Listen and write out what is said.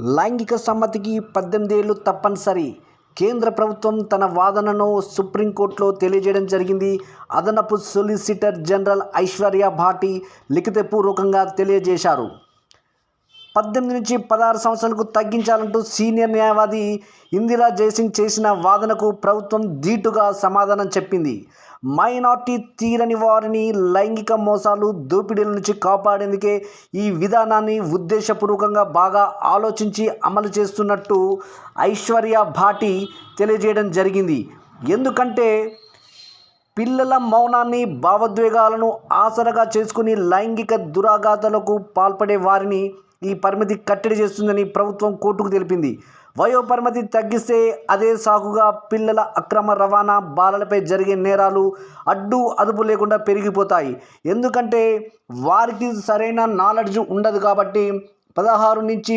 లైంగిక సమ్మతికి పద్దెనిమిదేళ్ళు తప్పనిసరి. కేంద్ర ప్రభుత్వం తన వాదనను సుప్రీంకోర్టులో తెలియజేయడం జరిగింది. అదనపు సొలిసిటర్ జనరల్ ఐశ్వర్య భాటి లిఖితపూర్వకంగా తెలియజేశారు. పద్దెనిమిది నుంచి పదహారు సంవత్సరాలకు తగ్గించాలంటూ సీనియర్ న్యాయవాది ఇందిరా జయసింగ్ చేసిన వాదనకు ప్రభుత్వం ధీటుగా సమాధానం చెప్పింది. మైనార్టీ తీరని వారిని లైంగిక మోసాలు దోపిడీల నుంచి కాపాడేందుకే ఈ విధానాన్ని ఉద్దేశపూర్వకంగా బాగా ఆలోచించి అమలు చేస్తున్నట్టు ఐశ్వర్య భాటి తెలియజేయడం జరిగింది. ఎందుకంటే పిల్లల మౌనాన్ని భావోద్వేగాలను ఆసరగా చేసుకుని లైంగిక దురాఘాతాలకు పాల్పడే వారిని ఈ పరిమితి కట్టడి చేస్తుందని ప్రభుత్వం కోర్టుకు తెలిపింది. వయో పరిమితి తగ్గిస్తే అదే సాకుగా పిల్లల అక్రమ రవాణా బాలలపై జరిగే నేరాలు అడ్డు అదుపు లేకుండా పెరిగిపోతాయి. ఎందుకంటే వారికి సరైన నాలెడ్జ్ ఉండదు కాబట్టి పదహారు నుంచి